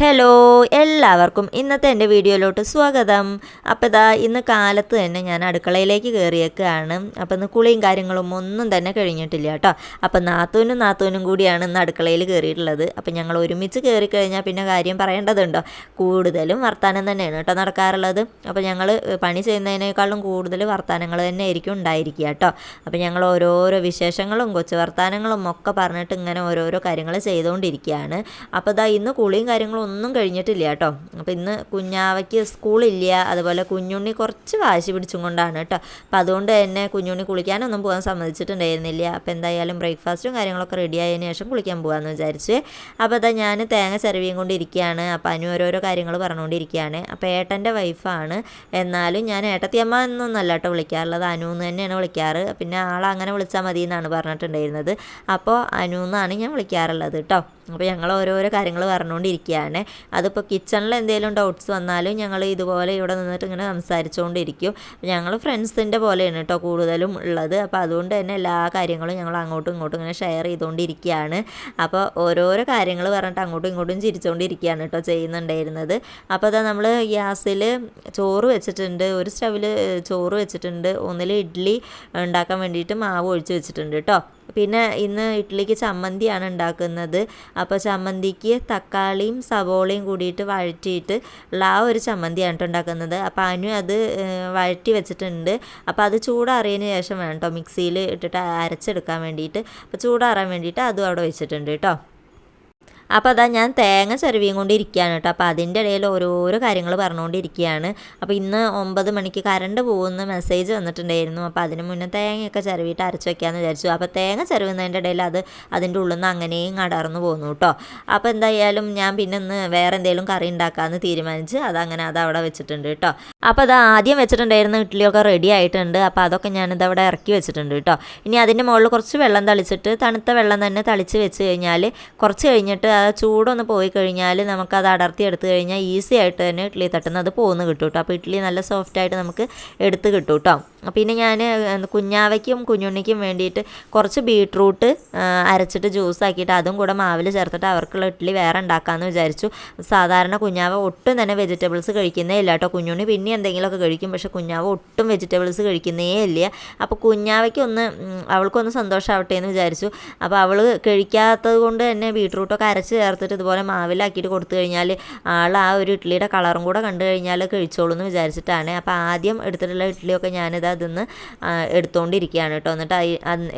Hello എല്ലാവർക്കും ഇന്നത്തെ എന്റെ വീഡിയോയിലോട്ട് സ്വാഗതം. അപ്പോൾ ഇതാ ഇന്ന് കാലത്ത് തന്നെ ഞാൻ അടുക്കളയിലേക്ക് കയറിയേക്കാണ്. അപ്പോൾ ഇന്ന് കുളിയും കാര്യങ്ങളും ഒന്നും തന്നെ കഴിഞ്ഞിട്ടില്ല കേട്ടോ. അപ്പോൾ നാത്തൂനും നാത്തൂനും കൂടിയാണ് ഇന്ന് അടുക്കളയിൽ കയറിയിട്ടുള്ളത്. അപ്പോൾ ഞങ്ങൾ ഒരുമിച്ച് കയറി കഴിഞ്ഞാൽ പിന്നെ കാര്യം പറയേണ്ടതുണ്ടോ? കൂടുതലും വർത്തമാനം തന്നെയാണ് കേട്ടോ നടക്കാറുള്ളത്. അപ്പോൾ ഞങ്ങൾ പണി ചെയ്യുന്നതിനേക്കാളും കൂടുതൽ വർത്തമാനങ്ങൾ തന്നെ ആയിരിക്കും ഉണ്ടായിരിക്കുക കേട്ടോ. അപ്പോൾ ഞങ്ങൾ ഓരോരോ വിശേഷങ്ങളും കൊച്ചു വർത്തമാനങ്ങളും ഒക്കെ പറഞ്ഞിട്ട് ഇങ്ങനെ ഓരോരോ കാര്യങ്ങൾ ചെയ്തുകൊണ്ടിരിക്കുകയാണ്. അപ്പോൾ ഇതാ ഇന്ന് കുളിയും കാര്യങ്ങളും ഒന്നും കഴിഞ്ഞിട്ടില്ല കേട്ടോ. അപ്പോൾ ഇന്ന് കുഞ്ഞാവയ്ക്ക് സ്കൂളില്ല. അതുപോലെ കുഞ്ഞുണ്ണി കുറച്ച് വാശി പിടിച്ചും കൊണ്ടാണ് കേട്ടോ. അപ്പോൾ അതുകൊണ്ട് തന്നെ കുഞ്ഞുണ്ണി കുളിക്കാനൊന്നും പോകാൻ സമ്മതിച്ചിട്ടുണ്ടായിരുന്നില്ല. അപ്പോൾ എന്തായാലും ബ്രേക്ക്ഫാസ്റ്റും കാര്യങ്ങളൊക്കെ റെഡി ആയതിനു ശേഷം കുളിക്കാൻ പോകാമെന്ന് വിചാരിച്ച്. അപ്പോൾ അതാ ഞാൻ തേങ്ങ ചിരവിയും കൊണ്ടിരിക്കുകയാണ് അപ്പോൾ അനു ഓരോരോ കാര്യങ്ങൾ പറഞ്ഞുകൊണ്ടിരിക്കുകയാണ്. അപ്പോൾ ഏട്ടന്റെ വൈഫാണ് എന്നാലും ഞാൻ ഏട്ടത്തിയമ്മ എന്നൊന്നല്ല കേട്ടോ വിളിക്കാറുള്ളത്. അനു എന്ന് തന്നെയാണ് വിളിക്കാറ്. പിന്നെ ആളെ അങ്ങനെ വിളിച്ചാൽ മതി എന്നാണ് പറഞ്ഞിട്ടുണ്ടായിരുന്നത്. അപ്പോൾ അനു എന്നാണ് ഞാൻ വിളിക്കാറുള്ളത് കേട്ടോ. അപ്പോൾ ഞങ്ങൾ ഓരോരോ കാര്യങ്ങൾ പറഞ്ഞുകൊണ്ടിരിക്കുകയാണ്. അതിപ്പോൾ കിച്ചണിൽ എന്തെങ്കിലും ഡൗട്ട്സ് വന്നാലും ഞങ്ങൾ ഇതുപോലെ ഇവിടെ നിന്നിട്ട് ഇങ്ങനെ സംസാരിച്ചുകൊണ്ടിരിക്കും ഞങ്ങൾ ഫ്രണ്ട്സിന്റെ പോലെയാണ് കേട്ടോ കൂടുതലും ഉള്ളത്. അപ്പോൾ അതുകൊണ്ട് തന്നെ എല്ലാ കാര്യങ്ങളും ഞങ്ങൾ അങ്ങോട്ടും ഇങ്ങോട്ടും ഇങ്ങനെ ഷെയർ ചെയ്തുകൊണ്ടിരിക്കുകയാണ് അപ്പോൾ ഓരോരോ കാര്യങ്ങൾ പറഞ്ഞിട്ട് അങ്ങോട്ടും ഇങ്ങോട്ടും ചിരിച്ചുകൊണ്ടിരിക്കുകയാണ് കേട്ടോ ചെയ്യുന്നുണ്ടായിരുന്നത്. അപ്പോൾ അതാ നമ്മൾ ഗ്യാസിൽ ചോറ് വെച്ചിട്ടുണ്ട്. ഒരു സ്റ്റവിൽ ചോറ് വെച്ചിട്ടുണ്ട്. ഒന്നിൽ ഇഡ്ഡലി ഉണ്ടാക്കാൻ വേണ്ടിയിട്ട് മാവ് ഒഴിച്ച് വെച്ചിട്ടുണ്ട് കേട്ടോ പിന്നെ ഇന്ന് ഇഡ്ഡലിക്ക് ചമ്മന്തിയാണ് ഉണ്ടാക്കുന്നത്. അപ്പോൾ ചമ്മന്തിക്ക് തക്കാളിയും സവോളയും കൂടിയിട്ട് വഴറ്റിയിട്ട് ഉള്ള ആ ഒരു ചമ്മന്തിയാണ് കേട്ടോ ഉണ്ടാക്കുന്നത്. അപ്പോൾ അനു അത് വഴറ്റി വെച്ചിട്ടുണ്ട്. അപ്പോൾ അത് ചൂടാറിയതിന് ശേഷം വേണം കേട്ടോ മിക്സിയിൽ ഇട്ടിട്ട് അരച്ചെടുക്കാൻ വേണ്ടിയിട്ട്. അപ്പോൾ ചൂടാറാൻ വേണ്ടിയിട്ട് അതും അവിടെ വെച്ചിട്ടുണ്ട് കേട്ടോ. അപ്പോൾ അതാ ഞാൻ തേങ്ങ ചെരുവിയും കൊണ്ടിരിക്കുകയാണ് കേട്ടോ. അപ്പോൾ അതിന്റെ ഇടയിൽ ഓരോരോ കാര്യങ്ങൾ പറഞ്ഞുകൊണ്ടിരിക്കുകയാണ്. അപ്പോൾ ഇന്ന് ഒമ്പത് മണിക്ക് കറണ്ട് പോകുന്ന മെസ്സേജ് വന്നിട്ടുണ്ടായിരുന്നു. അപ്പോൾ അതിന് മുന്നേ തേങ്ങയൊക്കെ ചിരവിയിട്ട് അരച്ച് വെക്കാമെന്ന് വിചാരിച്ചു. അപ്പോൾ തേങ്ങ ചെറുവുന്നതിന്റെ ഇടയിൽ അത് അതിന്റെ ഉള്ളിൽ നിന്ന് അങ്ങനെയും അടർന്നു പോന്നു കേട്ടോ. അപ്പോൾ എന്തായാലും ഞാൻ പിന്നെ ഇന്ന് വേറെ എന്തെങ്കിലും കറി ഉണ്ടാക്കാമെന്ന് തീരുമാനിച്ച് അതങ്ങനെ അത് അവിടെ വെച്ചിട്ടുണ്ട് കേട്ടോ. അപ്പോൾ അത് ആദ്യം വെച്ചിട്ടുണ്ടായിരുന്ന ഇഡ്ഡലിയൊക്കെ റെഡി ആയിട്ടുണ്ട്. അപ്പോൾ അതൊക്കെ ഞാനിത് അവിടെ ഇറക്കി വെച്ചിട്ടുണ്ട് കേട്ടോ. ഇനി അതിന്റെ മുകളിൽ കുറച്ച് വെള്ളം തളിച്ചിട്ട് തണുത്ത വെള്ളം തന്നെ തളിച്ച് വെച്ച് കഴിഞ്ഞാൽ കുറച്ച് കഴിഞ്ഞിട്ട് ചൂടൊന്ന് പോയി കഴിഞ്ഞാൽ നമുക്കത് അടർത്തി എടുത്തു കഴിഞ്ഞാൽ ഈസി ആയിട്ട് തന്നെ ഇഡ്ഡലി തട്ടുന്നത് പോകുന്നു കിട്ടും കേട്ടോ അപ്പോൾ ഇഡ്ഡലി നല്ല സോഫ്റ്റ് ആയിട്ട് നമുക്ക് എടുത്ത് കിട്ടും കേട്ടോ പിന്നെ ഞാൻ കുഞ്ഞാവയ്ക്കും കുഞ്ഞുണ്ണിക്കും വേണ്ടിയിട്ട് കുറച്ച് ബീട്രൂട്ട് അരച്ചിട്ട് ജ്യൂസ് ആക്കിയിട്ട് അതും കൂടെ മാവിൽ ചേർത്തിട്ട് അവർക്കുള്ള ഇഡ്ഡലി വേറെ ഉണ്ടാക്കാമെന്ന് വിചാരിച്ചു. സാധാരണ കുഞ്ഞാവ ഒട്ടും തന്നെ വെജിറ്റബിൾസ് കഴിക്കുന്നേ ഇല്ല കേട്ടോ. കുഞ്ഞുണ്ണി പിന്നെ എന്തെങ്കിലുമൊക്കെ കഴിക്കും. പക്ഷേ കുഞ്ഞാവ ഒട്ടും വെജിറ്റബിൾസ് കഴിക്കുന്നേ ഇല്ല. അപ്പോൾ കുഞ്ഞാവയ്ക്കൊന്ന് അവൾക്കൊന്ന് സന്തോഷമാവട്ടെ എന്ന് വിചാരിച്ചു. അപ്പോൾ അവൾ കഴിക്കാത്തത് കൊണ്ട് തന്നെ ബീട്രൂട്ടൊക്കെ അരച്ച് ചേർത്തിട്ട് ഇതുപോലെ മാവിലാക്കിയിട്ട് കൊടുത്തു കഴിഞ്ഞാൽ ആൾ ആ ഒരു ഇഡ്ഡലിയുടെ കളറും കൂടെ കണ്ടു കഴിഞ്ഞാൽ കഴിച്ചോളൂ എന്ന് വിചാരിച്ചിട്ടാണ്. അപ്പോൾ ആദ്യം എടുത്തിട്ടുള്ള ഇഡ്ഡലിയൊക്കെ ഞാനിത് അതിന്ന് എടുത്തുകൊണ്ടിരിക്കുകയാണ് കേട്ടോ. എന്നിട്ട്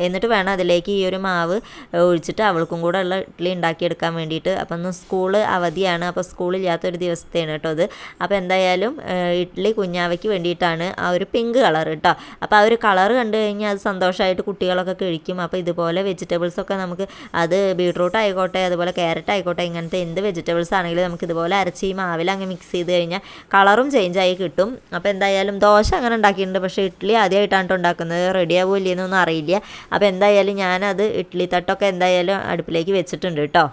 എന്നിട്ട് വേണം അതിലേക്ക് ഈ ഒരു മാവ് ഒഴിച്ചിട്ട് അവൾക്കും കൂടെ ഉള്ള ഇഡ്ഡലി ഉണ്ടാക്കിയെടുക്കാൻ വേണ്ടിയിട്ട്. അപ്പം ഇന്ന് സ്കൂൾ അവധിയാണ്. അപ്പോൾ സ്കൂളില്ലാത്തൊരു ദിവസത്തെയാണ് കേട്ടോ അത്. അപ്പോൾ എന്തായാലും ഇഡ്ഡലി കുഞ്ഞാവയ്ക്ക് വേണ്ടിയിട്ടാണ് ആ ഒരു പിങ്ക് കളർ കേട്ടോ. അപ്പോൾ ആ ഒരു കളർ കണ്ടു കഴിഞ്ഞാൽ അത് സന്തോഷമായിട്ട് കുട്ടികളൊക്കെ കഴിക്കും. അപ്പോൾ ഇതുപോലെ വെജിറ്റബിൾസൊക്കെ നമുക്ക് അത് ബീട്രൂട്ട് ആയിക്കോട്ടെ അതുപോലെ ക്യാരറ്റ് ആയിക്കോട്ടെ ഇങ്ങനത്തെ എന്ത് വെജിറ്റബിൾസ് ആണെങ്കിലും നമുക്ക് ഇതുപോലെ അരച്ച് ഈ മാവിൽ അങ്ങ് മിക്സ് ചെയ്ത് കഴിഞ്ഞാൽ കളറും ചേഞ്ച് ആയി കിട്ടും. അപ്പോൾ എന്തായാലും ദോശ അങ്ങനെ ഉണ്ടാക്കിയിട്ടുണ്ട്. പക്ഷേ ഇഡ്ഡലി ആദ്യമായിട്ടാണ് ഉണ്ടാക്കുന്നത്. റെഡി ആവില്ലെന്നൊന്നും അറിയില്ല. അപ്പോൾ എന്തായാലും ഞാനത് ഇഡ്ഡലി തട്ടൊക്കെ എന്തായാലും അടുപ്പിലേക്ക് വെച്ചിട്ടുണ്ട് കേട്ടോ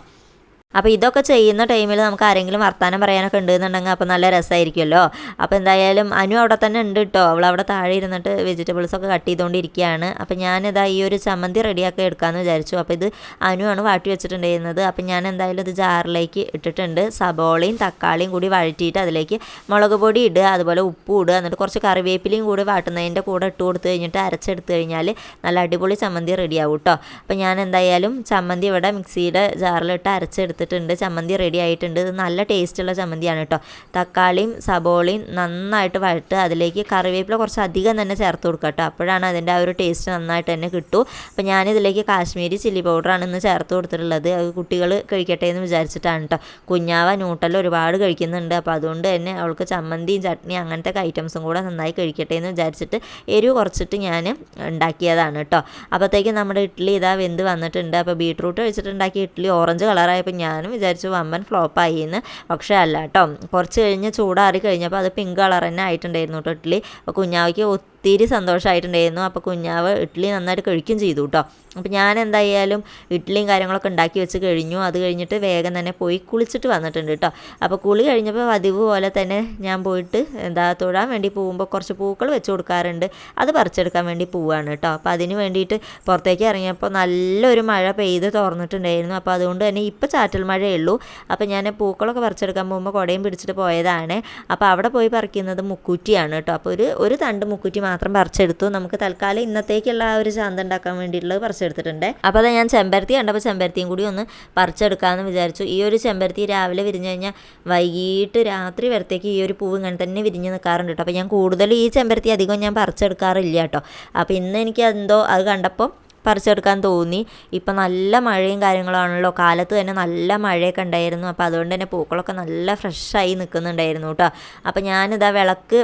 അപ്പോൾ ഇതൊക്കെ ചെയ്യുന്ന ടൈമിൽ നമുക്ക് ആരെങ്കിലും വർത്തമാനം പറയാനൊക്കെ ഉണ്ടെന്നുണ്ടെങ്കിൽ അപ്പോൾ നല്ല രസമായിരിക്കുമല്ലോ അപ്പോൾ എന്തായാലും അനു അവിടെ തന്നെ ഉണ്ട് കേട്ടോ അവൾ അവിടെ താഴെ ഇരുന്നിട്ട് വെജിറ്റബിൾസൊക്കെ കട്ട് ചെയ്തുകൊണ്ടിരിക്കുകയാണ് അപ്പോൾ ഞാനിതാ ഈ ഒരു ചമ്മന്തി റെഡിയാക്കി എടുക്കാമെന്ന് വിചാരിച്ചു. അപ്പോൾ ഇത് അനുവാണ് വാട്ടി വെച്ചിട്ടുണ്ടായിരുന്നത്. അപ്പോൾ ഞാൻ എന്തായാലും ഇത് ജാറിലേക്ക് ഇട്ടിട്ടുണ്ട്. സബോളയും തക്കാളിയും കൂടി വഴറ്റിയിട്ട് അതിലേക്ക് മുളക് പൊടി ഇടുക അതുപോലെ ഉപ്പ് ഇടുക എന്നിട്ട് കുറച്ച് കറിവേപ്പിലയും കൂടി വാട്ടുന്നതിന്റെ കൂടെ ഇട്ട് കൊടുത്തു കഴിഞ്ഞിട്ട് അരച്ചെടുത്ത് കഴിഞ്ഞാൽ നല്ല അടിപൊളി ചമ്മന്തി റെഡിയാവും കേട്ടോ അപ്പോൾ ഞാൻ എന്തായാലും ചമ്മന്തി ഇവിടെ മിക്സിയുടെ ജാറിലിട്ട് അരച്ചെടുത്ത് എടുത്തിട്ടുണ്ട് ചമ്മന്തി റെഡി ആയിട്ടുണ്ട്. ഇത് നല്ല ടേസ്റ്റുള്ള ചമ്മന്തിയാണ് കേട്ടോ തക്കാളിയും സബോളയും നന്നായിട്ട് വഴട്ട് അതിലേക്ക് കറിവേപ്പില കുറച്ച് അധികം തന്നെ ചേർത്ത് കൊടുക്കുക കേട്ടോ അപ്പോഴാണ് അതിന്റെ ആ ഒരു ടേസ്റ്റ് നന്നായിട്ട് തന്നെ കിട്ടൂ. അപ്പോൾ ഞാനിതിലേക്ക് കാശ്മീരി ചില്ലി പൗഡറാണ് ഇന്ന് ചേർത്ത് കൊടുത്തിട്ടുള്ളത്. അത് കുട്ടികൾ കഴിക്കട്ടെ എന്ന് വിചാരിച്ചിട്ടാണ് കേട്ടോ കുഞ്ഞാവ ന്യൂട്ടൽ ഒരുപാട് കഴിക്കുന്നുണ്ട്. അപ്പോൾ അതുകൊണ്ട് തന്നെ അവൾക്ക് ചമ്മന്തിയും ചട്നി അങ്ങനത്തെ ഐറ്റംസും കൂടെ നന്നായി കഴിക്കട്ടെ എന്ന് വിചാരിച്ചിട്ട് എരിവ് കുറച്ചിട്ട് ഞാൻ ഉണ്ടാക്കിയതാണ് കേട്ടോ അപ്പോഴത്തേക്കും നമ്മുടെ ഇഡ്ഡലി ഇതാ വെന്ത് വന്നിട്ടുണ്ട്. അപ്പോൾ ബീട്രൂട്ട് വെച്ചിട്ടുണ്ടാക്കിയ ഇഡ്ഡലി ഓറഞ്ച് കളറായപ്പോൾ ഞാനും വിചാരിച്ചു വമ്പൻ ഫ്ലോപ്പായി എന്ന് പക്ഷേ അല്ല കേട്ടോ കുറച്ച് കഴിഞ്ഞ് ചൂടാറി കഴിഞ്ഞപ്പോൾ അത് പിങ്ക് കളർ തന്നെ ആയിട്ടുണ്ടായിരുന്നു കേട്ടോ ഇഡ്ഡലി അപ്പോൾ കുഞ്ഞാവയ്ക്ക് ഒത്തിരി സന്തോഷമായിട്ടുണ്ടായിരുന്നു അപ്പോൾ കുഞ്ഞാവ് ഇഡ്ഡലി നന്നായിട്ട് കഴിക്കും ചെയ്തു കേട്ടോ അപ്പോൾ ഞാൻ എന്തായാലും ഇഡ്ഡലിയും കാര്യങ്ങളൊക്കെ ഉണ്ടാക്കി വെച്ച് കഴിഞ്ഞു. അത് കഴിഞ്ഞിട്ട് വേഗം തന്നെ പോയി കുളിച്ചിട്ട് വന്നിട്ടുണ്ട് കേട്ടോ അപ്പോൾ കുളി കഴിഞ്ഞപ്പോൾ പതിവ് പോലെ തന്നെ ഞാൻ പോയിട്ട് എന്താ തൊഴാൻ വേണ്ടി പോകുമ്പോൾ കുറച്ച് പൂക്കൾ വെച്ച് കൊടുക്കാറുണ്ട്. അത് പറിച്ചെടുക്കാൻ വേണ്ടി പോവുകയാണ് കേട്ടോ അപ്പോൾ അതിന് വേണ്ടിയിട്ട് പുറത്തേക്ക് ഇറങ്ങിയപ്പോൾ നല്ലൊരു മഴ പെയ്ത് തുറന്നിട്ടുണ്ടായിരുന്നു അപ്പോൾ അതുകൊണ്ട് തന്നെ ഇപ്പോൾ ചാറ്റൽ മഴയേ ഉള്ളൂ അപ്പോൾ ഞാൻ പൂക്കളൊക്കെ പറിച്ചെടുക്കാൻ പോകുമ്പോൾ കുടയും പിടിച്ചിട്ട് പോയതാണ്. അപ്പോൾ അവിടെ പോയി പറിക്കുന്നത് മുക്കൂറ്റിയാണ് കേട്ടോ അപ്പോൾ ഒരു ഒരു തണ്ട് മുക്കൂറ്റി പറിച്ചെടുത്തു. നമുക്ക് തൽക്കാലം ഇന്നത്തേക്കുള്ള ആ ഒരു ചാന്ത ഉണ്ടാക്കാൻ വേണ്ടിയിട്ടുള്ളത് പറിച്ചെടുത്തിട്ടുണ്ട്. അപ്പോൾ അത് ഞാൻ ചെമ്പരത്തി കണ്ടപ്പോൾ ചെമ്പരത്തിയും കൂടി ഒന്ന് പറിച്ചെടുക്കാമെന്ന് വിചാരിച്ചു. ഈ ഒരു ചെമ്പരത്തി രാവിലെ വിരിഞ്ഞു കഴിഞ്ഞാൽ വൈകിട്ട് രാത്രി വരത്തേക്ക് ഈ ഒരു പൂവ് ഇങ്ങനെ തന്നെ വിരിഞ്ഞ് നിൽക്കാറുണ്ട് കേട്ടോ. അപ്പോൾ ഞാൻ കൂടുതൽ ഈ ചെമ്പരത്തി അധികം ഞാൻ പറിച്ചെടുക്കാറില്ല കേട്ടോ. അപ്പോൾ ഇന്ന് എനിക്ക് എന്തോ അത് കണ്ടപ്പോൾ പറിച്ചെടുക്കാൻ തോന്നി. ഇപ്പം നല്ല മഴയും കാര്യങ്ങളാണല്ലോ. കാലത്ത് തന്നെ നല്ല മഴയൊക്കെ ഉണ്ടായിരുന്നു. അപ്പോൾ അതുകൊണ്ട് തന്നെ പൂക്കളൊക്കെ നല്ല ഫ്രഷായി നിൽക്കുന്നുണ്ടായിരുന്നു കേട്ടോ. അപ്പോൾ ഞാനിതാ വിളക്ക്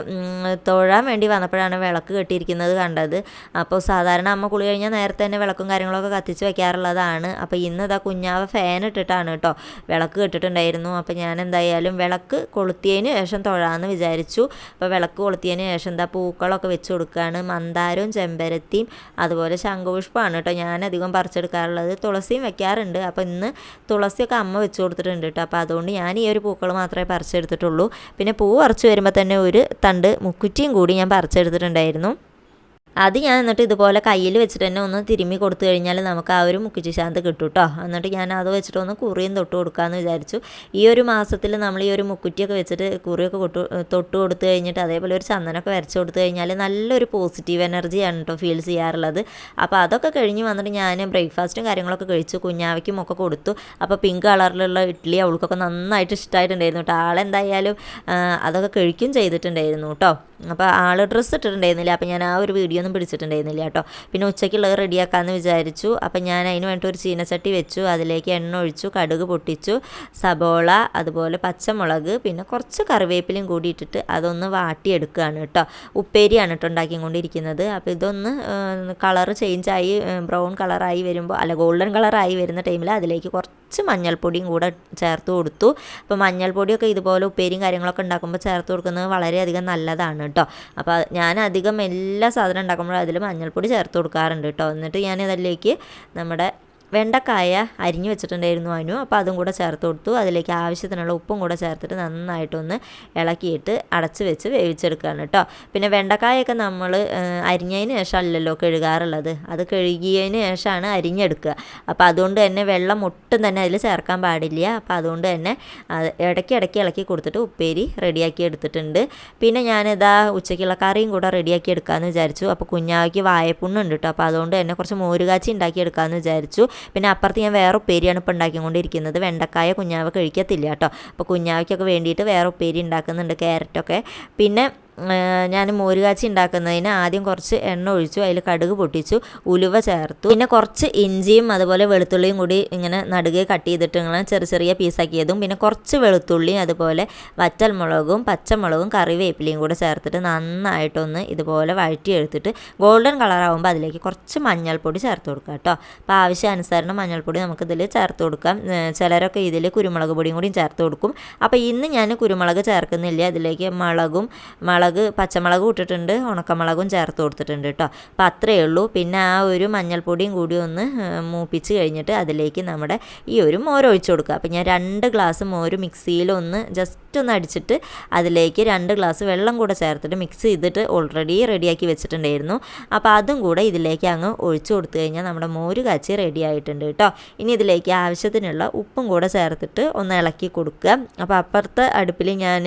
തൊഴാൻ വേണ്ടി വന്നപ്പോഴാണ് വിളക്ക് കെട്ടിയിരിക്കുന്നത് കണ്ടത്. അപ്പോൾ സാധാരണ അമ്മ കുളി കഴിഞ്ഞാൽ നേരത്തെ തന്നെ വിളക്കും കാര്യങ്ങളൊക്കെ കത്തിച്ച് വെക്കാറുള്ളതാണ് അപ്പോൾ ഇന്ന് ഇതാ കുഞ്ഞാവ് ഫാൻ ഇട്ടിട്ടാണ് കേട്ടോ വിളക്ക് കെട്ടിട്ടുണ്ടായിരുന്നു. അപ്പോൾ ഞാൻ എന്തായാലും വിളക്ക് കൊളുത്തിയതിന് ശേഷം തൊഴാമെന്ന് വിചാരിച്ചു. അപ്പോൾ വിളക്ക് കൊളുത്തിയതിന് ശേഷം എന്താ പൂക്കളൊക്കെ വെച്ച് കൊടുക്കുകയാണ്. മന്ദാരവും ചെമ്പരത്തിയും അതുപോലെ ശംഖുപുഷ്പമാണ്. കേട്ടോ ഞാൻ അധികം പറിച്ചെടുക്കാറുള്ളത്. തുളസിയും വെക്കാറുണ്ട്. അപ്പോൾ ഇന്ന് തുളസിയൊക്കെ അമ്മ വെച്ച് കൊടുത്തിട്ടുണ്ട് കേട്ടോ. അപ്പോൾ അതുകൊണ്ട് ഞാൻ ഈ ഒരു പൂക്കൾ മാത്രമേ പറിച്ചെടുത്തിട്ടുള്ളൂ. പിന്നെ പൂ പറിച്ച് വരുമ്പോൾ തന്നെ ഒരു തണ്ട് മുക്കുറ്റിയും കൂടി ഞാൻ പറിച്ചെടുത്തിട്ടുണ്ടായിരുന്നു. അത് ഞാൻ എന്നിട്ട് ഇതുപോലെ കയ്യിൽ വെച്ചിട്ട് തന്നെ ഒന്ന് തിരുമ്മി കൊടുത്തു കഴിഞ്ഞാൽ നമുക്ക് ആ ഒരു മുക്കിച്ചി ശാന്ത് കിട്ടും കേട്ടോ എന്നിട്ട് ഞാൻ അത് വെച്ചിട്ട് ഒന്ന് കുറിയും തൊട്ട് കൊടുക്കാമെന്ന് വിചാരിച്ചു. ഈ ഒരു മാസത്തിൽ നമ്മൾ ഈ ഒരു മുക്കുറ്റിയൊക്കെ വെച്ചിട്ട് കുറിയൊക്കെ കൊട്ടു തൊട്ട് കൊടുത്തു കഴിഞ്ഞിട്ട് അതേപോലെ ഒരു ചന്ദനമൊക്കെ വരച്ച് കൊടുത്തു കഴിഞ്ഞാൽ നല്ലൊരു പോസിറ്റീവ് എനർജിയാണ് കേട്ടോ ഫീൽ ചെയ്യാറുള്ളത്. അപ്പോൾ അതൊക്കെ കഴിഞ്ഞ് വന്നിട്ട് ഞാൻ ബ്രേക്ക്ഫാസ്റ്റും കാര്യങ്ങളൊക്കെ കഴിച്ചു കുഞ്ഞാവയ്ക്കും ഒക്കെ കൊടുത്തു. അപ്പോൾ പിങ്ക് കളറിലുള്ള ഇഡ്ഡലി അവൾക്കൊക്കെ നന്നായിട്ട് ഇഷ്ടമായിട്ടുണ്ടായിരുന്നു കേട്ടോ ആളെന്തായാലും അതൊക്കെ കഴിക്കും ചെയ്തിട്ടുണ്ടായിരുന്നു കേട്ടോ അപ്പോൾ ആൾ ഡ്രസ്സ് ഇട്ടിട്ടുണ്ടായിരുന്നില്ല. അപ്പോൾ ഞാൻ ആ ഒരു വീഡിയോ ഒന്നും പിടിച്ചിട്ടുണ്ടായിരുന്നില്ല കേട്ടോ. പിന്നെ ഉച്ചയ്ക്കുള്ളത് റെഡിയാക്കാമെന്ന് വിചാരിച്ചു. അപ്പം ഞാൻ അതിന് വേണ്ടി ഒരു ചീനച്ചട്ടി വെച്ചു. അതിലേക്ക് എണ്ണ ഒഴിച്ചു കടുക് പൊട്ടിച്ചു സബോള അതുപോലെ പച്ചമുളക് പിന്നെ കുറച്ച് കറിവേപ്പിലയും കൂടി ഇട്ടിട്ട് അതൊന്ന് വാട്ടിയെടുക്കുകയാണ് കേട്ടോ. ഉപ്പേരിയാണ് കേട്ടോ ഉണ്ടാക്കിക്കൊണ്ടിരിക്കുന്നത്. അപ്പോൾ ഇതൊന്ന് കളറ് ചേഞ്ചായി ബ്രൗൺ കളറായി വരുമ്പോൾ അല്ല ഗോൾഡൻ കളറായി വരുന്ന ടൈമിൽ അതിലേക്ക് കുറച്ച് മഞ്ഞൾപ്പൊടിയും കൂടെ ചേർത്ത് കൊടുത്തു. അപ്പോൾ മഞ്ഞൾപ്പൊടിയൊക്കെ ഇതുപോലെ ഉപ്പേരിയും കാര്യങ്ങളൊക്കെ ഉണ്ടാക്കുമ്പോൾ ചേർത്ത് കൊടുക്കുന്നത് വളരെയധികം നല്ലതാണ് കേട്ടോ അപ്പോൾ ഞാൻ അധികം എല്ലാ സാധനം ഉണ്ടാക്കുമ്പോഴും അതിൽ മഞ്ഞൾപ്പൊടി ചേർത്ത് കൊടുക്കാറുണ്ട് കേട്ടോ എന്നിട്ട് ഞാൻ ഇതിലേക്ക് നമ്മുടെ വെണ്ടക്കായ അരിഞ്ഞു വെച്ചിട്ടുണ്ടായിരുന്നു അനു. അപ്പോൾ അതും കൂടെ ചേർത്ത് കൊടുത്തു. അതിലേക്ക് ആവശ്യത്തിനുള്ള ഉപ്പും കൂടെ ചേർത്തിട്ട് നന്നായിട്ടൊന്ന് ഇളക്കിയിട്ട് അടച്ച് വെച്ച് വേവിച്ചെടുക്കുകയാണ് കേട്ടോ. പിന്നെ വെണ്ടക്കായൊക്കെ നമ്മൾ അരിഞ്ഞതിന് ശേഷം അല്ലല്ലോ കഴുകാറുള്ളത്. അത് കഴുകിയതിന് ശേഷമാണ് അരിഞ്ഞെടുക്കുക. അപ്പോൾ അതുകൊണ്ട് തന്നെ വെള്ളം ഒട്ടും തന്നെ അതിൽ ചേർക്കാൻ പാടില്ല. അപ്പോൾ അതുകൊണ്ട് തന്നെ ഇടയ്ക്ക് ഇടയ്ക്ക് ഇളക്കി കൊടുത്തിട്ട് ഉപ്പേരി റെഡിയാക്കി എടുത്തിട്ടുണ്ട്. പിന്നെ ഞാനിതാ ഉച്ചയ്ക്കുള്ള കറിയും കൂടെ റെഡിയാക്കി എടുക്കാമെന്ന് വിചാരിച്ചു. അപ്പോൾ കുഞ്ഞാവയ്ക്ക് വായപ്പുണ്ണുണ്ട് കേട്ടോ. അപ്പോൾ അതുകൊണ്ട് തന്നെ കുറച്ച് മോരുകാച്ചി ഉണ്ടാക്കി എടുക്കാമെന്ന് വിചാരിച്ചു. പിന്നെ അപ്പുറത്ത് ഞാൻ വേറെ ഉപ്പേരിയാണ് ഇപ്പോൾ ഉണ്ടാക്കിക്കൊണ്ടിരിക്കുന്നത്. വെണ്ടക്കായ കുഞ്ഞാവ് കഴിക്കത്തില്ല കേട്ടോ. അപ്പോൾ കുഞ്ഞാവയ്ക്കൊക്കെ വേണ്ടിയിട്ട് വേറെ ഉപ്പേരി ഉണ്ടാക്കുന്നുണ്ട് ക്യാരറ്റൊക്കെ. പിന്നെ ഞാൻ മോരുകാച്ചി ഉണ്ടാക്കുന്നതിന് ആദ്യം കുറച്ച് എണ്ണ ഒഴിച്ചു അതിൽ കടുക് പൊട്ടിച്ചു ഉലുവ ചേർത്തു. പിന്നെ കുറച്ച് ഇഞ്ചിയും അതുപോലെ വെളുത്തുള്ളിയും കൂടി ഇങ്ങനെ നടുകെ കട്ട് ചെയ്തിട്ട് ഇങ്ങനെ ചെറിയ ചെറിയ പീസാക്കിയതും പിന്നെ കുറച്ച് വെളുത്തുള്ളിയും അതുപോലെ വറ്റൽമുളകും പച്ചമുളകും കറിവേപ്പിലയും കൂടെ ചേർത്തിട്ട് നന്നായിട്ടൊന്ന് ഇതുപോലെ വഴറ്റിയെടുത്തിട്ട് ഗോൾഡൻ കളറാകുമ്പോൾ അതിലേക്ക് കുറച്ച് മഞ്ഞൾപ്പൊടി ചേർത്ത് കൊടുക്കുക കേട്ടോ. അപ്പോൾ ആവശ്യാനുസരണം മഞ്ഞൾപ്പൊടി നമുക്കിതിൽ ചേർത്ത് കൊടുക്കാം. ചിലരൊക്കെ ഇതിൽ കുരുമുളക് പൊടിയും കൂടിയും ചേർത്ത് കൊടുക്കും. അപ്പോൾ ഇന്ന് ഞാൻ കുരുമുളക് ചേർക്കുന്നില്ല. അതിലേക്ക് മുളകും മുളക് പച്ചമുളക് ഇട്ടിട്ടുണ്ട്. ഉണക്കമുളകും ചേർത്ത് കൊടുത്തിട്ടുണ്ട് കേട്ടോ. അപ്പോൾ അത്രയേ ഉള്ളൂ. പിന്നെ ആ ഒരു മഞ്ഞൾപ്പൊടിയും കൂടി ഒന്ന് മൂപ്പിച്ച് കഴിഞ്ഞിട്ട് അതിലേക്ക് നമ്മുടെ ഈ ഒരു മോര് ഒഴിച്ചു കൊടുക്കുക. അപ്പോൾ ഞാൻ രണ്ട് ഗ്ലാസ് മോര് മിക്സിയിൽ ഒന്ന് ജസ്റ്റ് ഒന്ന് അടിച്ചിട്ട് അതിലേക്ക് രണ്ട് ഗ്ലാസ് വെള്ളം കൂടെ ചേർത്തിട്ട് മിക്സ് ചെയ്തിട്ട് ഓൾറെഡി റെഡിയാക്കി വെച്ചിട്ടുണ്ടായിരുന്നു. അപ്പോൾ അതും കൂടെ ഇതിലേക്ക് അങ്ങ് ഒഴിച്ചു കൊടുത്തു കഴിഞ്ഞാൽ നമ്മുടെ മോര് കാച്ചി റെഡി ആയിട്ടുണ്ട് കേട്ടോ. ഇനി ഇതിലേക്ക് ആവശ്യത്തിനുള്ള ഉപ്പും കൂടെ ചേർത്തിട്ട് ഒന്ന് ഇളക്കി കൊടുക്കുക. അപ്പോൾ അപ്പുറത്തെ അടുപ്പിൽ ഞാൻ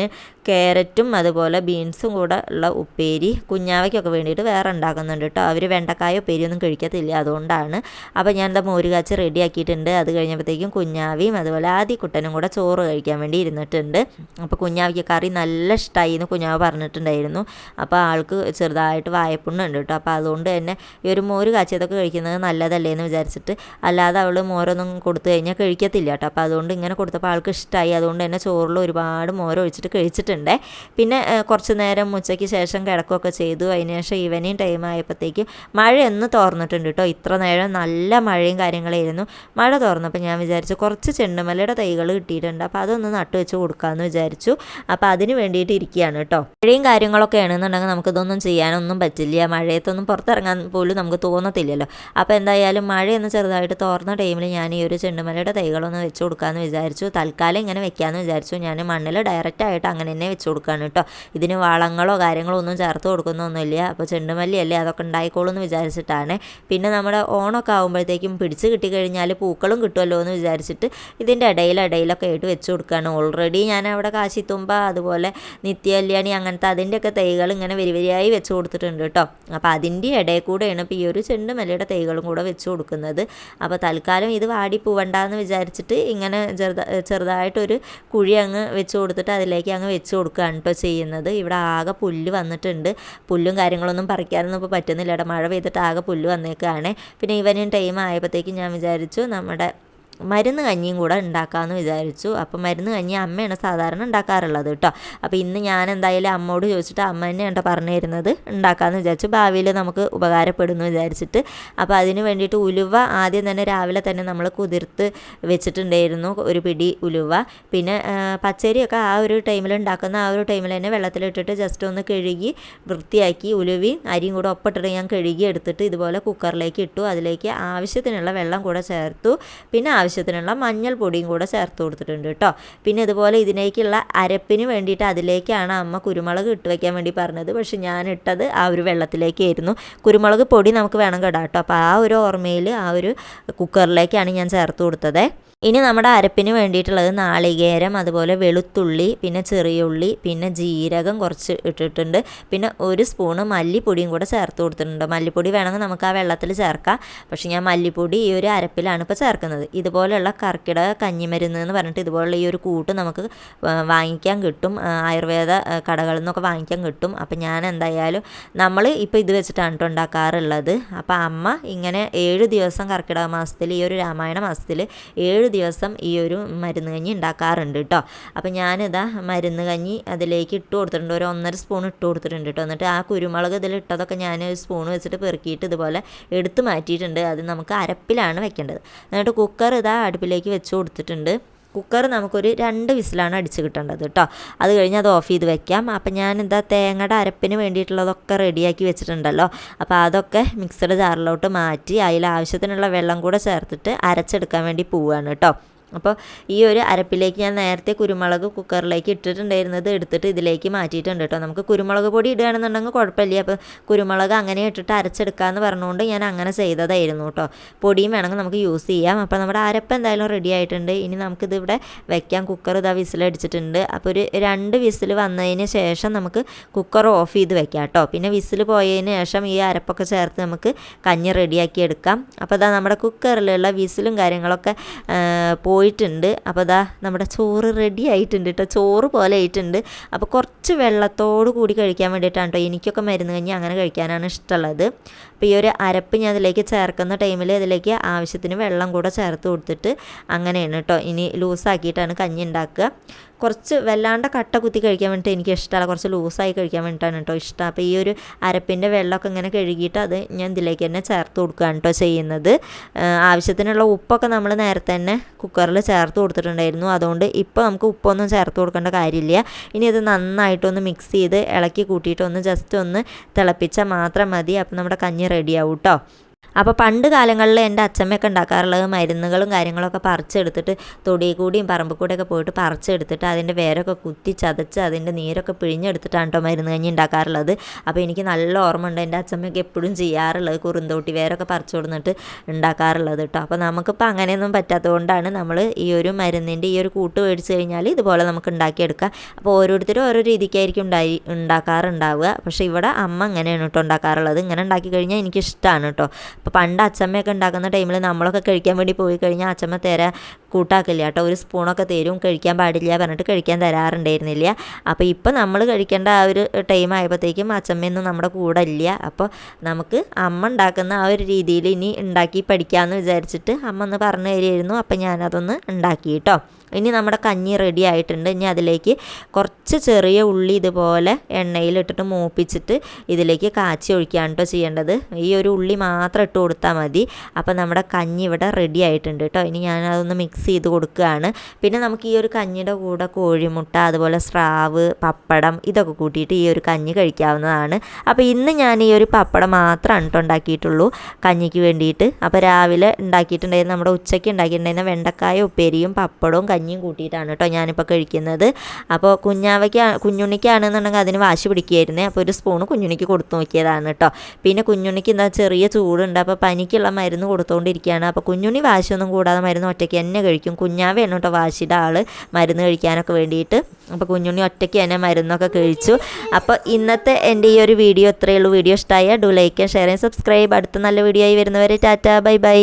ക്യാരറ്റും അതുപോലെ ബീൻസും കൂടെ ഉള്ള ഉപ്പേരി കുഞ്ഞാവയ്ക്കൊക്കെ വേണ്ടിയിട്ട് വേറെ ഉണ്ടാക്കുന്നുണ്ട് കേട്ടോ. അവർ വെണ്ടക്കായ ഉപ്പേരിയൊന്നും കഴിക്കത്തില്ല അതുകൊണ്ടാണ്. അപ്പോൾ ഞാൻ എന്താ മോര് റെഡി ആക്കിയിട്ടുണ്ട് അത് കഴിഞ്ഞപ്പോഴത്തേക്കും കുഞ്ഞാവിയും അതുപോലെ ആദ്യ കുട്ടനും കൂടെ ചോറ് കഴിക്കാൻ വേണ്ടി ഇരുന്നിട്ടുണ്ട്. അപ്പോൾ കുഞ്ഞാവിക്ക് കറി നല്ല ഇഷ്ടമായി എന്ന് കുഞ്ഞാവ് പറഞ്ഞിട്ടുണ്ടായിരുന്നു. അപ്പോൾ ആൾക്ക് ചെറുതായിട്ട് വായപ്പുണ്ണുണ്ട് കേട്ടോ. അപ്പോൾ അതുകൊണ്ട് തന്നെ ഈ ഒരു മോര് കാച്ചിയതൊക്കെ കഴിക്കുന്നത് നല്ലതല്ലേ എന്ന് വിചാരിച്ചിട്ട് അല്ലാതെ അവൾ മോരൊന്നും കൊടുത്തു കഴിഞ്ഞാൽ കഴിക്കത്തില്ല കേട്ടോ. അപ്പോൾ അതുകൊണ്ട് ഇങ്ങനെ കൊടുത്തപ്പോൾ ആൾക്ക് ഇഷ്ടമായി അതുകൊണ്ട് തന്നെ ചോറിൽ ഒരുപാട് മോര് ഒഴിച്ചിട്ട് കഴിച്ചിട്ടുണ്ട് പിന്നെ കുറച്ച് നേരം ഉച്ചയ്ക്ക് ശേഷം കിടക്കുകയൊക്കെ ചെയ്തു. അതിന് ശേഷം ഈവനിങ് ടൈം ആയപ്പോഴത്തേക്ക് മഴ ഒന്ന് തോർന്നിട്ടുണ്ട് കേട്ടോ. ഇത്ര നേരം നല്ല മഴയും കാര്യങ്ങളായിരുന്നു. മഴ തോർന്നപ്പോൾ ഞാൻ വിചാരിച്ചു കുറച്ച് ചെണ്ടുമല്ലയുടെ തൈകൾ കിട്ടിയിട്ടുണ്ട്. അപ്പോൾ അതൊന്ന് നട്ടു വെച്ച് കൊടുക്കാമെന്ന് വിചാരിച്ചു. അപ്പോൾ അതിന് വേണ്ടിയിട്ട് ഇരിക്കുകയാണ് കേട്ടോ. മഴയും കാര്യങ്ങളൊക്കെ ആണെന്നുണ്ടെങ്കിൽ നമുക്കിതൊന്നും ചെയ്യാനൊന്നും പറ്റില്ല. മഴയത്തൊന്നും പുറത്തിറങ്ങാൻ പോലും നമുക്ക് തോന്നത്തില്ലല്ലോ. അപ്പോൾ എന്തായാലും മഴയൊന്ന് ചെറുതായിട്ട് തോർന്ന ടൈമിൽ ഞാൻ ഈ ഒരു ചെണ്ടുമല്ലയുടെ തൈകളൊന്ന് വെച്ച് കൊടുക്കാമെന്ന് വിചാരിച്ചു. തൽക്കാലം ഇങ്ങനെ വെക്കാമെന്ന് വിചാരിച്ചു. ഞാൻ മണ്ണിൽ ഡയറക്റ്റായിട്ട് അങ്ങനെ തന്നെ വെച്ച് കൊടുക്കുകയാണ് കേട്ടോ. ഇതിന് വളങ്ങളോ കാര്യങ്ങളോ ഒന്നും ചേർത്ത് കൊടുക്കുന്നൊന്നുമില്ല. അപ്പോൾ ചെണ്ടുമല്ലിയല്ലേ അതൊക്കെ ഉണ്ടായിക്കോളൂ എന്ന് വിചാരിച്ചിട്ടാണ്. പിന്നെ നമ്മുടെ ഓണമൊക്കെ ആകുമ്പോഴത്തേക്കും പിടിച്ച് കിട്ടിക്കഴിഞ്ഞാൽ പൂക്കളും കിട്ടുമല്ലോ എന്ന് വിചാരിച്ചിട്ട് ഇതിന്റെ ഇടയിൽ ഇടയിലൊക്കെ ആയിട്ട് വെച്ച് കൊടുക്കുകയാണ് ഓൾറെഡി ഞാൻ അവിടെ കാശിത്തുമ്പ അതുപോലെ നിത്യകല്യാണി അങ്ങനത്തെ അതിന്റെയൊക്കെ തൈകൾ ഇങ്ങനെ വരിവരിയായി വെച്ച് കൊടുത്തിട്ടുണ്ട് കേട്ടോ. അപ്പോൾ അതിന്റെ ഇടയിൽ കൂടെയാണ് ഇപ്പോൾ ഈ ഒരു ചെണ്ടുമല്ലിയുടെ തൈകളും കൂടെ വെച്ച് കൊടുക്കുന്നത്. അപ്പോൾ തൽക്കാലം ഇത് വാടി പോവണ്ടെന്ന് വിചാരിച്ചിട്ട് ഇങ്ങനെ ചെറുത ചെറുതായിട്ടൊരു കുഴി അങ്ങ് വെച്ച് കൊടുത്തിട്ട് അതിലേക്ക് അങ്ങ് വെച്ച് കൊടുക്കുകയാണ് കേട്ടോ ചെയ്യുന്നത്. ഇവിടെ ആകെ പുല്ല് വന്നിട്ടുണ്ട്. പുല്ലും കാര്യങ്ങളൊന്നും പറിക്കാനൊന്നും ഇപ്പോൾ പറ്റുന്നില്ല. മഴ പെയ്തിട്ട് ആകെ പുല്ല് വന്നേക്കുകയാണ് പിന്നെ ഇവനും ടൈം ആയപ്പോഴത്തേക്കും ഞാൻ വിചാരിച്ചു നമ്മുടെ മരുന്ന് കഞ്ഞിയും കൂടെ ഉണ്ടാക്കാമെന്ന് വിചാരിച്ചു. അപ്പോൾ മരുന്ന് കഞ്ഞി അമ്മയാണ് സാധാരണ ഉണ്ടാക്കാറുള്ളത് കേട്ടോ. അപ്പോൾ ഇന്ന് ഞാൻ എന്തായാലും അമ്മയോട് ചോദിച്ചിട്ട് അമ്മ തന്നെയാണ് പറഞ്ഞു തരുന്നത് ഉണ്ടാക്കാമെന്ന് വിചാരിച്ചു. ഭാവിയിൽ നമുക്ക് ഉപകാരപ്പെടുന്നു വിചാരിച്ചിട്ട്. അപ്പോൾ അതിന് വേണ്ടിയിട്ട് ഉലുവ ആദ്യം തന്നെ രാവിലെ തന്നെ നമ്മൾ കുതിർത്ത് വെച്ചിട്ടുണ്ടായിരുന്നു ഒരു പിടി ഉലുവ. പിന്നെ പച്ചരിയൊക്കെ ആ ഒരു ടൈമിൽ ഉണ്ടാക്കുന്ന ആ ഒരു ടൈമിൽ തന്നെ വെള്ളത്തിലിട്ടിട്ട് ജസ്റ്റ് ഒന്ന് കഴുകി വൃത്തിയാക്കി ഉലുവയും അരിയും കൂടെ ഒപ്പിട്ടിട്ട് ഞാൻ കഴുകി എടുത്തിട്ട് ഇതുപോലെ കുക്കറിലേക്ക് ഇട്ടു. അതിലേക്ക് ആവശ്യത്തിനുള്ള വെള്ളം കൂടെ ചേർത്തു. പിന്നെ ആവശ്യത്തിനുള്ള മഞ്ഞൾപ്പൊടിയും കൂടെ ചേർത്ത് കൊടുത്തിട്ടുണ്ട് കേട്ടോ. പിന്നെ ഇതുപോലെ ഇതിലേക്കുള്ള അരപ്പിന് വേണ്ടിയിട്ട് അതിലേക്കാണ് അമ്മ കുരുമുളക് ഇട്ട് വയ്ക്കാൻ വേണ്ടി പറഞ്ഞത്. പക്ഷേ ഞാൻ ഇട്ടത് ആ ഒരു വെള്ളത്തിലേക്കായിരുന്നു. കുരുമുളക് പൊടി നമുക്ക് വേണം കേട്ടോ. അപ്പോൾ ആ ഒരു ഓർമ്മയിൽ ആ ഒരു കുക്കറിലേക്കാണ് ഞാൻ ചേർത്ത് കൊടുത്തത്. ഇനി നമ്മുടെ അരപ്പിന് വേണ്ടിയിട്ടുള്ളത് നാളികേരം അതുപോലെ വെളുത്തുള്ളി പിന്നെ ചെറിയ ഉള്ളി പിന്നെ ജീരകം കുറച്ച് ഇട്ടിട്ടുണ്ട്. പിന്നെ ഒരു സ്പൂണ് മല്ലിപ്പൊടിയും കൂടെ ചേർത്ത് കൊടുത്തിട്ടുണ്ട്. മല്ലിപ്പൊടി വേണമെങ്കിൽ നമുക്ക് ആ വെള്ളത്തിൽ ചേർക്കാം. പക്ഷേ ഞാൻ മല്ലിപ്പൊടി ഈ ഒരു അരപ്പിലാണ് ഇപ്പോൾ ചേർക്കുന്നത്. ഇതുപോലെയുള്ള കർക്കിടക കഞ്ഞിമരുന്ന് എന്ന് പറഞ്ഞിട്ട് ഇതുപോലുള്ള ഈ ഒരു കൂട്ട് നമുക്ക് വാങ്ങിക്കാൻ കിട്ടും. ആയുർവേദ കടകളിൽ നിന്നൊക്കെ വാങ്ങിക്കാൻ കിട്ടും. അപ്പം ഞാൻ എന്തായാലും നമ്മൾ ഇപ്പോൾ ഇത് വെച്ചിട്ടാണ് കേട്ടോ ഉണ്ടാക്കാറുള്ളത്. അപ്പോൾ അമ്മ ഇങ്ങനെ ഏഴ് ദിവസം കർക്കിടക മാസത്തിൽ ഈ ഒരു രാമായണ മാസത്തിൽ ഏഴ് ദിവസം ഈ ഒരു മരുന്ന് കഞ്ഞി ഉണ്ടാക്കാറുണ്ട് കേട്ടോ അപ്പോൾ ഞാനിതാ മരുന്ന് കഞ്ഞി അതിലേക്ക് ഇട്ട് കൊടുത്തിട്ടുണ്ട്. ഒരു ഒന്നര സ്പൂൺ ഇട്ട് കൊടുത്തിട്ടുണ്ട് കേട്ടോ എന്നിട്ട് ആ കുരുമുളക് ഇതിൽ ഇട്ടതൊക്കെ ഞാൻ ഒരു സ്പൂൺ വെച്ചിട്ട് പെറുക്കിയിട്ട് ഇതുപോലെ എടുത്ത് മാറ്റിയിട്ടുണ്ട്. അത് നമുക്ക് അരപ്പിലാണ് വെക്കേണ്ടത്. എന്നിട്ട് കുക്കർ ഇതാ അടുപ്പിലേക്ക് വെച്ച് കൊടുത്തിട്ടുണ്ട്. കുക്കർ നമുക്കൊരു രണ്ട് വിസിലാണ് അടിച്ച് കിട്ടേണ്ടത് കേട്ടോ. അത് കഴിഞ്ഞ് അത് ഓഫ് ചെയ്ത് വെക്കാം. അപ്പം ഞാൻ എന്താ തേങ്ങയുടെ അരപ്പിന് വേണ്ടിയിട്ടുള്ളതൊക്കെ റെഡിയാക്കി വെച്ചിട്ടുണ്ടല്ലോ. അപ്പോൾ അതൊക്കെ മിക്സഡ് ജാറിലോട്ട് മാറ്റി അതിൽ ആവശ്യത്തിനുള്ള വെള്ളം കൂടെ ചേർത്തിട്ട് അരച്ചെടുക്കാൻ വേണ്ടി പോവുകയാണ് കേട്ടോ. അപ്പോൾ ഈ ഒരു അരപ്പിലേക്ക് ഞാൻ നേരത്തെ കുരുമുളക് കുക്കറിലേക്ക് ഇട്ടിട്ടുണ്ടായിരുന്നത് എടുത്തിട്ട് ഇതിലേക്ക് മാറ്റിയിട്ടുണ്ട് കേട്ടോ. നമുക്ക് കുരുമുളക് പൊടി ഇടുകയാണെന്നുണ്ടെങ്കിൽ കുഴപ്പമില്ല. അപ്പോൾ കുരുമുളക് അങ്ങനെ ഇട്ടിട്ട് അരച്ചെടുക്കാമെന്ന് പറഞ്ഞുകൊണ്ട് ഞാൻ അങ്ങനെ ചെയ്തതായിരുന്നു കേട്ടോ. പൊടിയും വേണമെങ്കിൽ നമുക്ക് യൂസ് ചെയ്യാം. അപ്പോൾ നമ്മുടെ അരപ്പ് എന്തായാലും റെഡി ആയിട്ടുണ്ട്. ഇനി നമുക്കിത് ഇവിടെ വെക്കാം. കുക്കർ ഇതാ വിസിലടിച്ചിട്ടുണ്ട്. അപ്പോൾ ഒരു രണ്ട് വിസിൽ വന്നതിന് ശേഷം നമുക്ക് കുക്കർ ഓഫ് ചെയ്ത് വെക്കാം കേട്ടോ. പിന്നെ വിസിൽ പോയതിന് ശേഷം ഈ അരപ്പൊക്കെ ചേർത്ത് നമുക്ക് കഞ്ഞി റെഡിയാക്കി എടുക്കാം. അപ്പോൾ അതാ നമ്മുടെ കുക്കറിലുള്ള വിസിലും കാര്യങ്ങളൊക്കെ ആ, പോയിട്ടുണ്ട്. അപ്പോൾ ദാ നമ്മുടെ ചോറ് റെഡി ആയിട്ടുണ്ട് കേട്ടോ ചോറ് പോലെ ആയിട്ടുണ്ട്. അപ്പോൾ കുറച്ച് വെള്ളത്തോട് കൂടി കഴിക്കാൻ വേണ്ടിയിട്ടാണ് കേട്ടോ എനിക്കൊക്കെ മരുന്ന് കഴിഞ്ഞ് അങ്ങനെ കഴിക്കാനാണ് ഇഷ്ടമുള്ളത്. അപ്പോൾ ഈ ഒരു അരപ്പ് ഞാൻ അതിലേക്ക് ചേർക്കുന്ന ടൈമിൽ അതിലേക്ക് ആവശ്യത്തിന് വെള്ളം കൂടെ ചേർത്ത് കൊടുത്തിട്ട് അങ്ങനെയാണ് കേട്ടോ ഇനി ലൂസാക്കിയിട്ടാണ് കഞ്ഞി ഉണ്ടാക്കുക. കുറച്ച് വല്ലാണ്ട് കട്ട കുത്തി കഴിക്കാൻ വേണ്ടിയിട്ട് എനിക്ക് ഇഷ്ടമല്ല കുറച്ച് ലൂസായി കഴിക്കാൻ വേണ്ടിയിട്ടാണ് കേട്ടോ ഇഷ്ടം. അപ്പോൾ ഈ ഒരു അരപ്പിന്റെ വെള്ളമൊക്കെ ഇങ്ങനെ കഴുകിയിട്ട് അത് ഞാൻ ഇതിലേക്ക് തന്നെ ചേർത്ത് കൊടുക്കുകയാണ് കേട്ടോ ചെയ്യുന്നത്. ആവശ്യത്തിനുള്ള ഉപ്പൊക്കെ നമ്മൾ നേരത്തെ തന്നെ കുക്കറിൽ ചേർത്ത് കൊടുത്തിട്ടുണ്ടായിരുന്നു. അതുകൊണ്ട് ഇപ്പോൾ നമുക്ക് ഉപ്പൊന്നും ചേർത്ത് കൊടുക്കേണ്ട കാര്യമില്ല. ഇനി ഇത് നന്നായിട്ടൊന്ന് മിക്സ് ചെയ്ത് ഇളക്കി കൂട്ടിയിട്ട് ഒന്ന് ജസ്റ്റ് ഒന്ന് തിളപ്പിച്ചാൽ മാത്രം മതി. അപ്പോൾ നമ്മുടെ കഞ്ഞി റെഡിയാവും കേട്ടോ. അപ്പോൾ പണ്ട് കാലങ്ങളിൽ എന്റെ അച്ഛമ്മയൊക്കെ ഉണ്ടാക്കാറുള്ളത് മരുന്നുകളും കാര്യങ്ങളൊക്കെ പറിച്ചെടുത്തിട്ട് തൊടി കൂടിയും പറമ്പ് കൂടെയൊക്കെ പോയിട്ട് പറിച്ചെടുത്തിട്ട് അതിന്റെ വേരൊക്കെ കുത്തി ചതച്ച് അതിന്റെ നീരൊക്കെ പിഴിഞ്ഞെടുത്തിട്ടാണ് കേട്ടോ മരുന്ന് കഞ്ഞി ഉണ്ടാക്കാറുള്ളത്. അപ്പോൾ എനിക്ക് നല്ല ഓർമ്മ ഉണ്ട് എന്റെ അച്ഛമ്മയൊക്കെ എപ്പോഴും ചെയ്യാറുള്ളത് കുറുന്തോട്ടി വേരൊക്കെ പറിച്ചു കൊടുത്തിട്ട് ഉണ്ടാക്കാറുള്ളത് കേട്ടോ അപ്പോൾ നമുക്കിപ്പോൾ അങ്ങനെയൊന്നും പറ്റാത്തതുകൊണ്ടാണ് നമ്മൾ ഈ ഒരു മരുന്നിന്റെ ഈ ഒരു കൂട്ട് മേടിച്ച് കഴിഞ്ഞാൽ ഇതുപോലെ നമുക്ക് ഉണ്ടാക്കിയെടുക്കാം. അപ്പോൾ ഓരോരുത്തരും ഓരോ രീതിക്കായിരിക്കും ഉണ്ടായി ഉണ്ടാക്കാറുണ്ടാവുക. പക്ഷേ ഇവിടെ അമ്മ അങ്ങനെയാണ് കേട്ടോ ഉണ്ടാക്കാറുള്ളത്. ഇങ്ങനെ ഉണ്ടാക്കി കഴിഞ്ഞാൽ എനിക്കിഷ്ടമാണ് കേട്ടോ അപ്പോൾ പണ്ട് അച്ചമ്മയൊക്കെ ഉണ്ടാക്കുന്ന ടൈമിൽ നമ്മളൊക്കെ കഴിക്കാൻ വേണ്ടി പോയി കഴിഞ്ഞാൽ അച്ചമ്മ തരാ കൂട്ടാക്കില്ല കേട്ടോ. ഒരു സ്പൂണൊക്കെ തരും കഴിക്കാൻ പാടില്ല പറഞ്ഞിട്ട് കഴിക്കാൻ തരാറുണ്ടായിരുന്നില്ല. അപ്പോൾ ഇപ്പോൾ നമ്മൾ കഴിക്കേണ്ട ആ ഒരു ടൈം ആയപ്പോഴത്തേക്കും അച്ചമ്മയൊന്നും നമ്മുടെ കൂടെ ഇല്ല. അപ്പോൾ നമുക്ക് അമ്മ ഉണ്ടാക്കുന്ന ആ ഒരു രീതിയിൽ ഇനി ഉണ്ടാക്കി പഠിക്കാമെന്ന് വിചാരിച്ചിട്ട് അമ്മ ഒന്ന് പറഞ്ഞു തരുമായിരുന്നു അപ്പം ഞാനതൊന്ന് ഉണ്ടാക്കി കേട്ടോ. ഇനി നമ്മുടെ കഞ്ഞി റെഡി ആയിട്ടുണ്ട്. ഇനി അതിലേക്ക് കുറച്ച് ചെറിയ ഉള്ളി ഇതുപോലെ എണ്ണയിലിട്ടിട്ട് മൂപ്പിച്ചിട്ട് ഇതിലേക്ക് കാച്ചി ഒഴിക്കുകയാണ് കേട്ടോ ചെയ്യേണ്ടത്. ഈ ഒരു ഉള്ളി മാത്രം ഇട്ട് കൊടുത്താൽ മതി. അപ്പോൾ നമ്മുടെ കഞ്ഞി ഇവിടെ റെഡി ആയിട്ടുണ്ട് കേട്ടോ. ഇനി ഞാൻ അതൊന്ന് മിക്സ് ചെയ്ത് കൊടുക്കുകയാണ്. പിന്നെ നമുക്ക് ഈ ഒരു കഞ്ഞിയുടെ കൂടെ കോഴിമുട്ട അതുപോലെ സ്രാവ് പപ്പടം ഇതൊക്കെ കൂട്ടിയിട്ട് ഈ ഒരു കഞ്ഞി കഴിക്കാവുന്നതാണ്. അപ്പോൾ ഇന്ന് ഞാൻ ഈ ഒരു പപ്പടം മാത്രം കേട്ടോ ഉണ്ടാക്കിയിട്ടുള്ളൂ കഞ്ഞിക്ക് വേണ്ടിയിട്ട്. അപ്പോൾ രാവിലെ ഉണ്ടാക്കിയിട്ടുണ്ടായിരുന്ന നമ്മുടെ ഉച്ചയ്ക്ക് ഉണ്ടാക്കിയിട്ടുണ്ടായിരുന്ന വെണ്ടക്കായ ഉപ്പേരിയും പപ്പടവും കഞ്ഞിയും കൂട്ടിയിട്ടാണ് കേട്ടോ ഞാനിപ്പോൾ കഴിക്കുന്നത്. അപ്പോൾ കുഞ്ഞാവയ്ക്ക് കുഞ്ഞുണ്ണിക്കാണെന്നുണ്ടെങ്കിൽ അതിന് വാശി പിടിക്കുകയായിരുന്നേ. അപ്പോൾ ഒരു സ്പൂണ് കുഞ്ഞുണ്ണിക്ക് കൊടുത്തു നോക്കിയതാണ് കേട്ടോ പിന്നെ കുഞ്ഞുണ്ണിക്ക് എന്താ ചെറിയ ചൂടുണ്ട്. അപ്പോൾ പനിക്കുള്ള മരുന്ന് കൊടുത്തുകൊണ്ടിരിക്കുകയാണ് അപ്പോൾ കുഞ്ഞുണ്ണി വാശിയൊന്നും കൂടാതെ മരുന്ന് ഒറ്റയ്ക്ക് തന്നെ കഴിക്കും. കുഞ്ഞാവയാണ് കേട്ടോ വാശിയുടെ ആൾ മരുന്ന് കഴിക്കാനൊക്കെ വേണ്ടിയിട്ട്. അപ്പോൾ കുഞ്ഞുണ്ണി ഒറ്റയ്ക്ക് തന്നെ മരുന്നൊക്കെ കഴിച്ചു. അപ്പോൾ ഇന്നത്തെ എന്റെ ഈ ഒരു വീഡിയോ ഇത്രയേ ഉള്ളൂ. വീഡിയോ ഇഷ്ടമായ do like share and subscribe. അടുത്ത നല്ല വീഡിയോ ആയി വരുന്നവരെ ടാറ്റ. Bye bye.